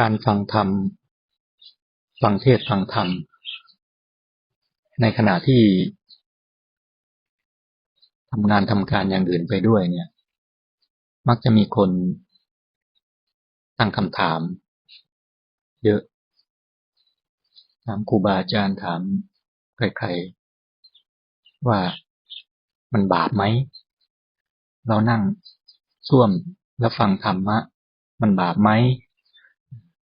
การฟังธรรม ฟังเทศฟังธรรม ในขณะที่ทำงานทำการอย่างอื่นไปด้วยเนี่ย มักจะมีคนตั้งคำถาม เยอะ ถามครูบาอาจารย์ถามใครๆ ว่ามันบาปไหม เรานั่งส้วมแล้วฟังธรรมะ มันบาปไหม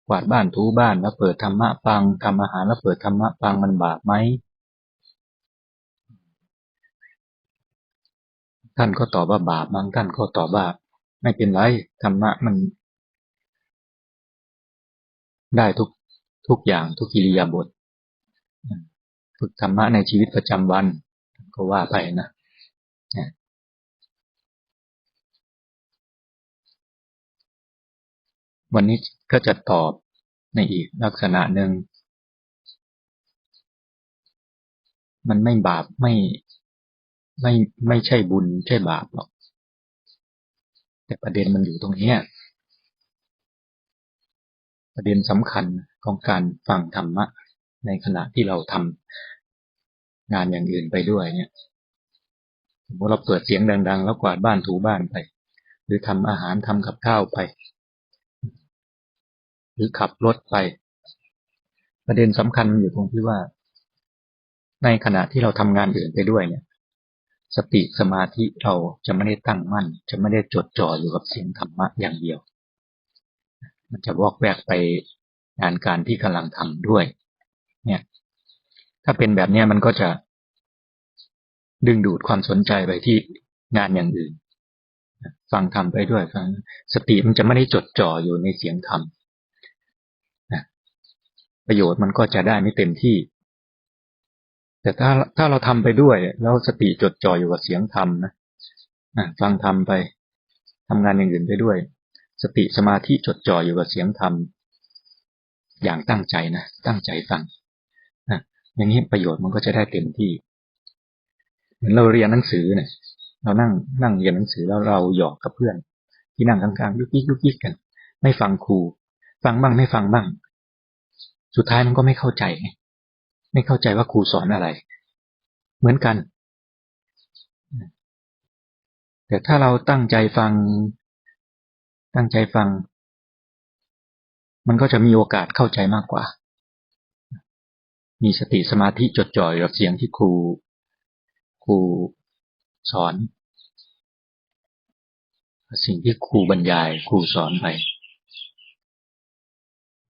กวาดบ้านถูบ้านแล้วเปิดธรรมะฟังทำอาหารแล้วเปิดธรรมะฟังมันบาปไหมท่านก็ตอบว่าบาปบางท่านก็ตอบว่า ไม่เป็นไรธรรมะมัน ได้ทุกทุกอย่างทุกกิริยาบทฝึกธรรมะในชีวิตประจำวัน ก็ว่าไปนะ วันนี้ก็จะตอบในอีกลักษณะหนึ่ง มันไม่บาปไม่ไม่ไม่ใช่บุญใช่บาปหรอก แต่ประเด็นมันอยู่ตรงนี้ประเด็นสำคัญของการฟังธรรมะ ในขณะที่เราทำงานอย่างอื่นไปด้วยเนี่ยสมมติเราเปิดเสียงดัง ๆ แล้วกวาดบ้านถูบ้านไป หรือทำอาหารทำกับข้าวไป หรือขับรถไป ประเด็นสำคัญอยู่ตรงที่ว่า ในขณะที่เราทำงานอื่นไปด้วยเนี่ย สติสมาธิเราจะไม่ได้ตั้งมั่น จะไม่ได้จดจ่ออยู่กับเสียงธรรมะอย่างเดียว มันจะวอกแวกไปงานการที่กำลังทำด้วย เนี่ย ถ้าเป็นแบบนี้มันก็จะ ดึงดูดความสนใจไปที่งานอย่างอื่น ฟังธรรมไปด้วยฟังสติมันจะไม่ได้จดจ่ออยู่ในเสียงธรรม ประโยชน์มันก็จะได้ไม่เต็มที่ แต่ถ้าถ้าเราทำไปด้วย แล้วสติจดจ่ออยู่กับเสียงธรรมนะฟังธรรมไปทำงานอย่างอื่นไปด้วย สติสมาธิจดจ่ออยู่กับเสียงธรรมอย่างตั้งใจนะตั้งใจฟังนะอย่างนี้ประโยชน์มันก็จะได้เต็มที่ เหมือนเราเรียนหนังสือเนี่ยเรานั่งนั่งเรียนหนังสือแล้วเราหยอกกับเพื่อน ที่นั่งกลางๆยุกยิกยุกยิกกัน ไม่ฟังครู ฟังบ้างไม่ฟังบ้าง สุดท้ายมันก็ไม่เข้าใจ ไม่เข้าใจว่าครูสอนอะไร เหมือนกัน แต่ถ้าเราตั้งใจฟัง ตั้งใจฟัง มันก็จะมีโอกาสเข้าใจมากกว่า มีสติสมาธิจดจ่อยกับเสียงที่ครู ครูสอน สิ่งที่ครูบรรยาย ครูสอนไป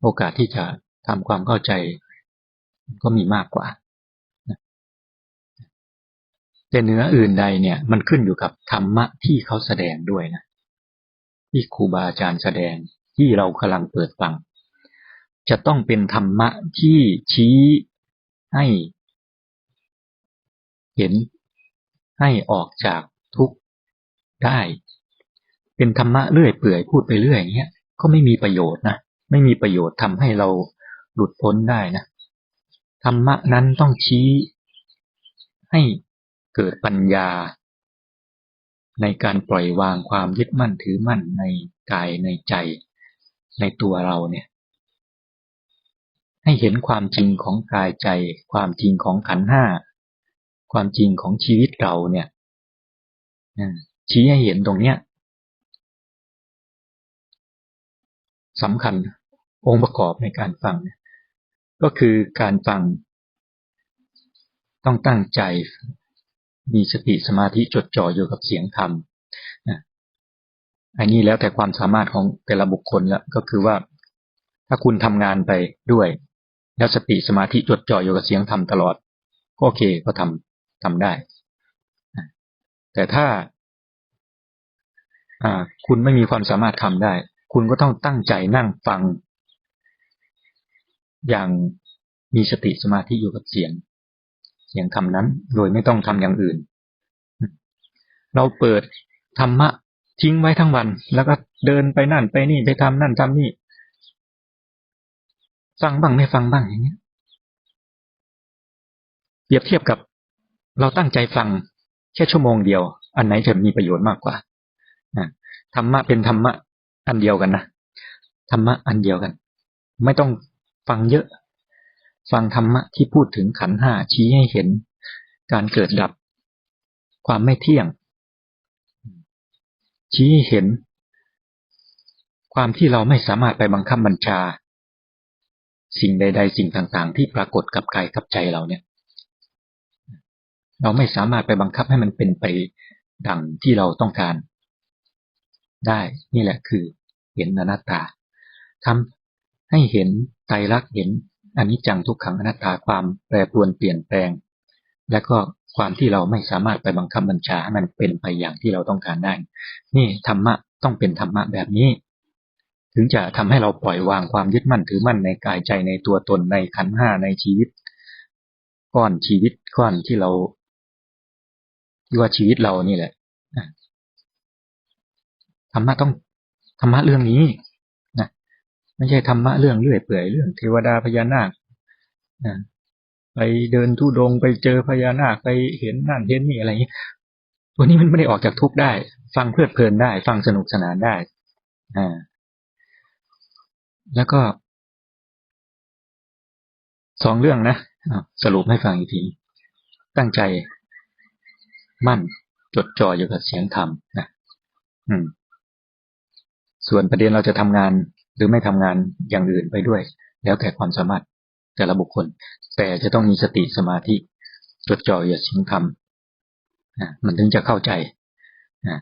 โอกาสที่จะ ทำความเข้าใจก็มีมากกว่าแต่เนื้ออื่นใดเนี่ย มันขึ้นอยู่กับธรรมะที่เขาแสดงด้วยนะที่ครูบาอาจารย์แสดงที่เรากำลังเปิดฟัง จะต้องเป็นธรรมะที่ชี้ให้ เห็นให้ออกจากทุกข์ได้ เป็นธรรมะเรื่อยเปื่อยพูดไปเรื่อยอย่างเงี้ยก็ไม่มีประโยชน์นะไม่มีประโยชน์ทำให้เรา หลุดพ้นได้นะธรรมะนั้นต้องชี้ให้เกิดปัญญา ในการปล่อยวางความยึดมั่นถือมั่นในกายในใจ ในตัวเราเนี่ย ให้เห็นความจริงของกายใจ ความจริงของขันห้าความจริงของชีวิตเราเนี่ยชี้ให้เห็นตรงเนี้ยสำคัญองค์ประกอบในการฟัง ก็คือการฟัง ต้องตั้งใจ มีสติสมาธิจดจ่ออยู่กับเสียงธรรมอันนี้แล้วแต่ความสามารถของแต่ละบุคคลละก็คือว่า ถ้าคุณทำงานไปด้วย แล้วสติสมาธิจดจ่ออยู่กับเสียงธรรมตลอด ก็โอเคก็ทำทำได้ แต่ถ้าคุณไม่มีความสามารถทำได้ คุณก็ต้องตั้งใจนั่งฟัง อย่างมีสติสมาธิอยู่กับเสียง เสียงธรรมนั้น โดยไม่ต้องทำอย่างอื่น เราเปิดธรรมะทิ้งไว้ทั้งวัน แล้วก็เดินไปนั่นไปนี่ไปทำนั่นทำนี่ฟังบ้างไม่ฟังบ้างอย่างนี้ยเปรียบเทียบกับเราตั้งใจฟังแค่ชั่วโมงเดียว อันไหนจะมีประโยชน์มากกว่าธรรมะเป็นธรรมะอันเดียวกันนะธรรมะอันเดียวกัน ไม่ต้อง ฟังเยอะ ฟังธรรมะที่พูดถึงขันห้าชี้ให้เห็น การเกิดดับ ความไม่เที่ยง ชี้ให้เห็น ความที่เราไม่สามารถไปบังคับบัญชา สิ่งใด ๆ สิ่งต่างๆ ที่ปรากฏกับกายกับใจเราเนี่ย เราไม่สามารถไปบังคับให้มันเป็นไปดังที่เราต้องการ ได้นี่แหละคือเห็นอนัตตาทำ ให้เห็นไตรลักษณ์เห็นอนิจจังทุกขังอนัตตาความแปรปรวนเปลี่ยนแปลง และก็ความที่เราไม่สามารถไปบังคับบัญชาให้มันเป็นไปอย่างที่เราต้องการได้ นี่ธรรมะต้องเป็นธรรมะแบบนี้ ถึงจะทำให้เราปล่อยวางความยึดมั่นถือมั่นในกายใจในตัวตนในขันห้าในชีวิต ก้อนชีวิตก้อนที่เราที่ว่าชีวิตเรานี่แหละธรรมะต้องธรรมะเรื่องนี้ ไม่ใช่ธรรมะเรื่องเลื่อยเปื่อยเรื่องเทวดาพญานาคนะไปเดินทุดงไปเจอพญานาคไปเห็นนั่นเห็นนี่อะไรอย่างนี้ตัวนี้มันไม่ได้ออกจากทุกข์ได้ ฟังเพลิดเพลินได้ ฟังสนุกสนานได้อ่าแล้วก็สองเรื่องนะสรุปให้ฟังอีกที ตั้งใจ มั่นจดจ่ออยู่กับเสียงธรรมนะอืม ส่วนประเด็นเราจะทำงาน หรือไม่ทำงานอย่างอื่นไปด้วย แล้วแต่ความสามารถแต่ละบุคคล แต่จะต้องมีสติสมาธิจดจ่ออยู่เสียงธรรมนะมันถึงจะเข้าใจนะ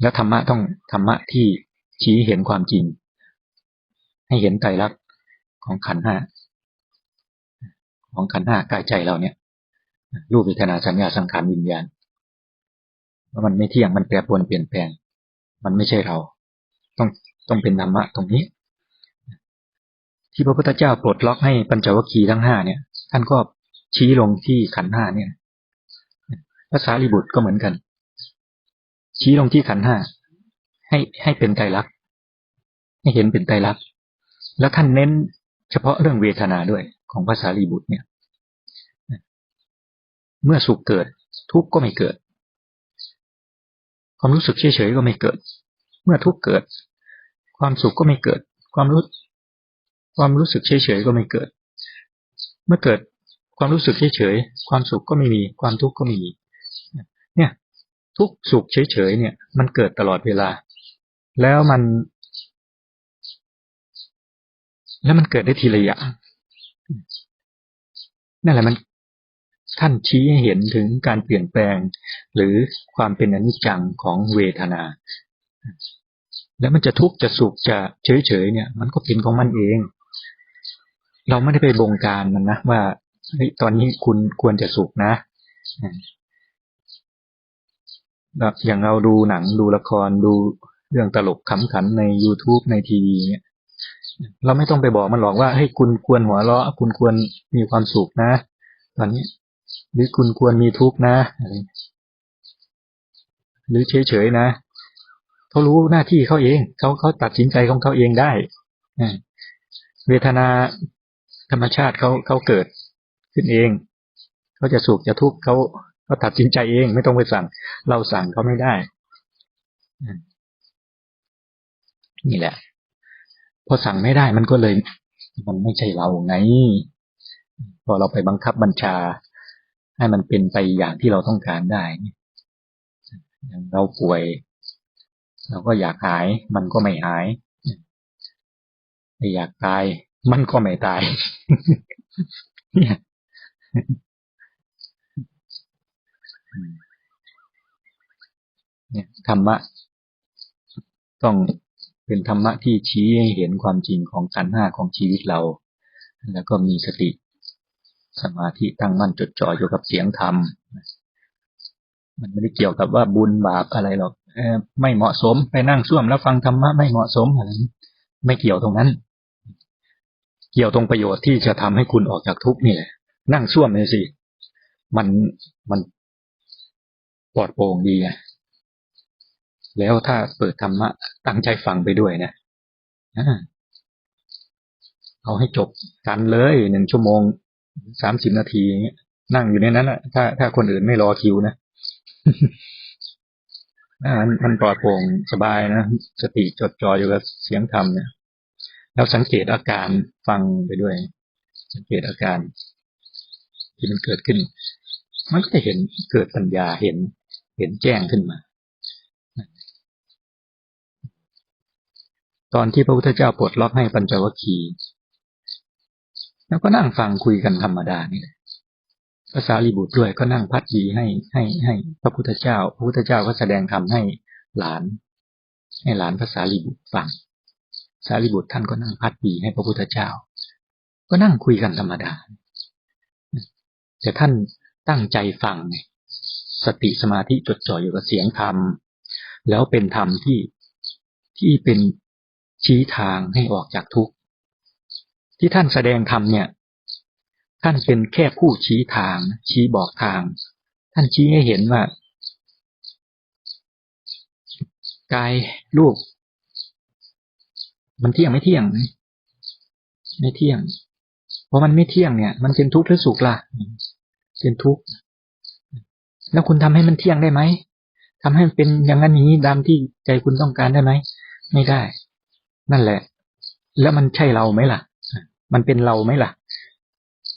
แล้วธรรมะต้องธรรมะที่ชี้เห็นความจริง ให้เห็นไตรลักษณ์ของขันห้าของขันห้ากายใจเราเนี่ยรูปวิทนาสัญญาสังขารวิญญาณว่ามันไม่เที่ยงมันแปรปรวนเปลี่ยนแปลง มันไม่ใช่เรา ต้อง ต้องเป็นธรรมะตรงนี้ ที่พระพุทธเจ้าปลดล็อกให้ปัญจวัคคีย์ทั้งห้าเนี่ย ท่านก็ชี้ลงที่ขันห้าเนี่ยภาษาลิบุตรก็เหมือนกัน ชี้ลงที่ขันห้าให้ให้เป็นไตรลักษณ์ให้เห็นเป็นไตรลักษณ์แล้วท่านเน้นเฉพาะเรื่องเวทนาด้วยของภาษาลีบุตรเนี่ย เมื่อสุขเกิด ทุกข์ก็ไม่เกิด ความรู้สึกเฉยๆก็ไม่เกิด เมื่อทุกข์เกิด ความสุขก็ไม่เกิด ความรู้ ความรู้สึกเฉยๆก็ไม่เกิด เมื่อเกิดความรู้สึกเฉยๆความสุขก็ไม่มี ความทุกข์ก็ไม่มี เนี่ย ทุกสุขเฉยๆเนี่ย มันเกิดตลอดเวลา แล้วมัน แล้วมันเกิดได้ทีละอย่างนั่นแหละมันท่านชี้ให้เห็นถึงการเปลี่ยนแปลง หรือความเป็นอนิจจังของเวทนา แล้วมันจะทุกข์จะสุขจะเฉยเฉยเนี่ย มันก็เป็นของมันเอง เราไม่ได้ไปบงการมันนะว่าตอนนี้คุณควรจะสุขนะแบบอย่างเราดูหนังดูละครดูเรื่องตลกขำขันใน youtube ในทีวีเนี่ยเราไม่ต้องไปบอกมันหรอกว่าให้คุณควรหัวเราะคุณควรมีความสุขนะ ตอนนี้หรือคุณควรมีทุกข์นะ หรือเฉยๆนะ เขารู้หน้าที่เขาเองเขาเขาตัดสินใจของเขาเองได้เวทนาธรรมชาติเขาเขาเกิดขึ้นเองเขาจะสุขจะทุกข์เขาเขาตัดสินใจเอง ไม่ต้องไปสั่ง เราสั่งเขาไม่ได้นี่แหละ พอสั่งไม่ได้มันก็เลย มันไม่ใช่เราไงพอเราไปบังคับบัญชา ให้มันเป็นไปอย่างที่เราต้องการได้ อย่างเราป่วย เราก็อยากหายมันก็ไม่หายไม่อยากตายมันก็ไม่ตาย เนี่ยเนี่ยธรรมะ ต้องเป็นธรรมะที่ชี้ให้เห็นความจริงของขันห้าของชีวิตเรา แล้วก็มีสติสมาธิตั้งมั่นจดจ่ออยู่กับเสียงธรรม มันไม่ได้เกี่ยวกับว่าบุญบาปอะไรหรอก ไม่เหมาะสม ไปนั่งซ่วมแล้วฟังธรรมะไม่เหมาะสมอะไรไม่เกี่ยวตรงนั้น เกี่ยวตรงประโยชน์ที่จะทำให้คุณออกจากทุกข์นี่แหละนั่งซ่วมเลยสิมันมันปลอดโปร่งดีไงแล้วถ้าเปิดธรรมะตั้งใจฟังไปด้วยเนะเอาให้จบกันเลยหนึ่งชั่วโมงสามสิบนาทีนั่งอยู่ในนั้นแหะถ้าถ้าคนอื่นไม่รอคิวนะ มันมันปลอดโปร่งสบายนะสติจดจ่ออยู่กับเสียงธรรมเนี่ยแล้วสังเกตอาการฟังไปด้วย สังเกตอาการ ที่มันเกิดขึ้น มันก็จะเห็นเกิดปัญญาเห็น เห็นแจ้งขึ้นมา ตอนที่พระพุทธเจ้าปลดล็อกให้ปัญจวัคคีย์แล้วก็นั่งฟังคุยกันธรรมดานี่แหละ ภาษาลีบุตรด้วยก็นั่งพัดดีให้ให้ให้พระพุทธเจ้า พระพุทธเจ้าก็แสดงธรรมให้หลาน ให้หลานภาษาลีบุตรฟังสารีบุตรท่านก็นั่งพัดดีให้พระพุทธเจ้า ก็นั่งคุยกันธรรมดา แต่ท่านตั้งใจฟังไงสติสมาธิจดจ่ออยู่กับเสียงธรรม แล้วเป็นธรรมที่ที่เป็นชี้ทางให้ออกจากทุกข์ที่ท่านแสดงธรรมเนี่ย ท่านเป็นแค่ผู้ชี้ทาง ชี้บอกทาง ท่านชี้ให้เห็นว่ากายรูปมันเที่ยงไม่เที่ยงไหมไม่เที่ยง เพราะมันไม่เที่ยงเนี่ย มันเป็นทุกข์หรือสุขล่ะเป็นทุกข์แล้วคุณทำให้มันเที่ยงได้ไหมทำให้มันเป็นอย่างนั้นอย่างนี้ตามที่ใจคุณต้องการได้ไหมไม่ได้ นั่นแหละ แล้วมันใช่เราไหมล่ะ มันเป็นเราไหมล่ะ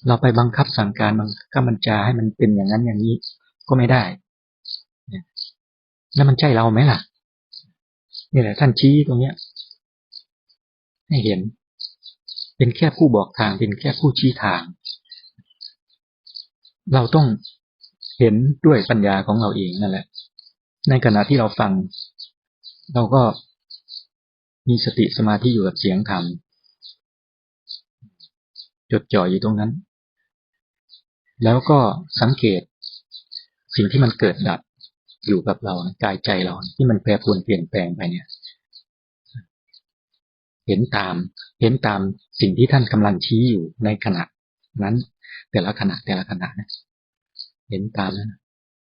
เราไปบังคับสั่งการบังคับบัญชาให้มันเป็นอย่างนั้นอย่างนี้ก็ไม่ได้แล้วมันใช่เราไหมล่ะ นี่แหละท่านชี้ตรงเนี้ย ให้เห็น เป็นแค่ผู้บอกทาง เป็นแค่ผู้ชี้ทาง เราต้องเห็นด้วยปัญญาของเราเองนั่นแหละ ในขณะที่เราฟัง เราก็มีสติสมาธิอยู่กับเสียงธรรมจดจ่ออยู่ตรงนั้น แล้วก็สังเกต สิ่งที่มันเกิดดับอยู่กับเรากายใจเราที่มันแปรปรวนเปลี่ยนแปลงไปเนี่ย เห็นตาม เห็นตามสิ่งที่ท่านกำลังชี้อยู่ในขณะ นั้น แต่ละขณะแต่ละขณะนะเห็นตามนั้น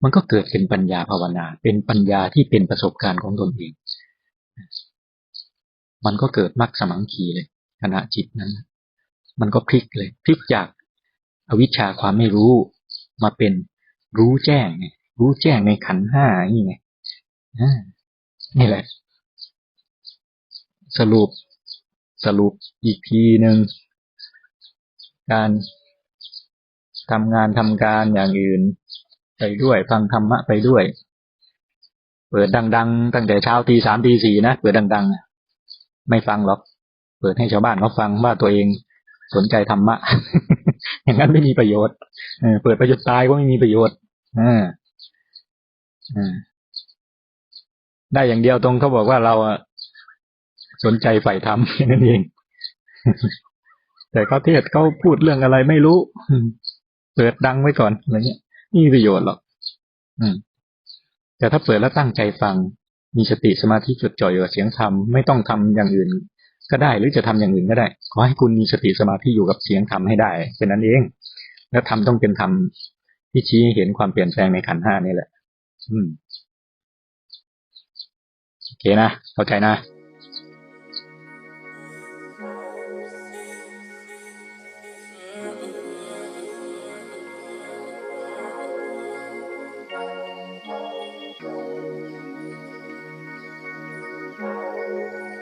มันก็เกิดเป็นปัญญาภาวนา เป็นปัญญาที่เป็นประสบการณ์ของตนเอง มันก็เกิดมรรคสมังคีเลยขณะจิตนั้น มันก็พลิกเลย พลิกจาก อวิชชาความไม่รู้มาเป็นรู้แจ้งไงรู้แจ้งในขันห้านี่ไงนี่แหละ สรุปสรุปอีกทีหนึ่งการทำงานทำการอย่างอื่น ไปด้วย ฟังธรรมะไปด้วย เปิดดัง ๆ ตั้งแต่เช้าตีสามตีสี่นะเปิดดัง ๆ ไม่ฟังหรอก เปิดให้ชาวบ้านเขาฟังว่าตัวเอง สนใจธรรมะ อย่างนั้นไม่มีประโยชน์เปิดประโยชน์ตายก็ไม่มีประโยชน์อ่าได้อย่างเดียวตรงเขาบอกว่าเราสนใจใฝ่ธรรมแค่นั้นเอง แต่เขาเทศเขาพูดเรื่องอะไรไม่รู้เปิดดังไว้ก่อนอะไรเงี้ยไม่มีประโยชน์หรอกอืม แต่ถ้าเปิดแล้วตั้งใจฟัง มีสติสมาธิจดจ่ออยู่กับเสียงธรรมไม่ต้องทำอย่างอื่น ก็ได้หรือจะทำอย่างอื่นก็ได้ ขอให้คุณมีสติสมาธิอยู่กับเสียงธรรมให้ได้เป็นนั้นเอง แล้วทำต้องเป็นธรรมที่ชี้เห็นความเปลี่ยนแปลงในขันห้านี่แหละ อืมโอเคนะเข้าใจนะ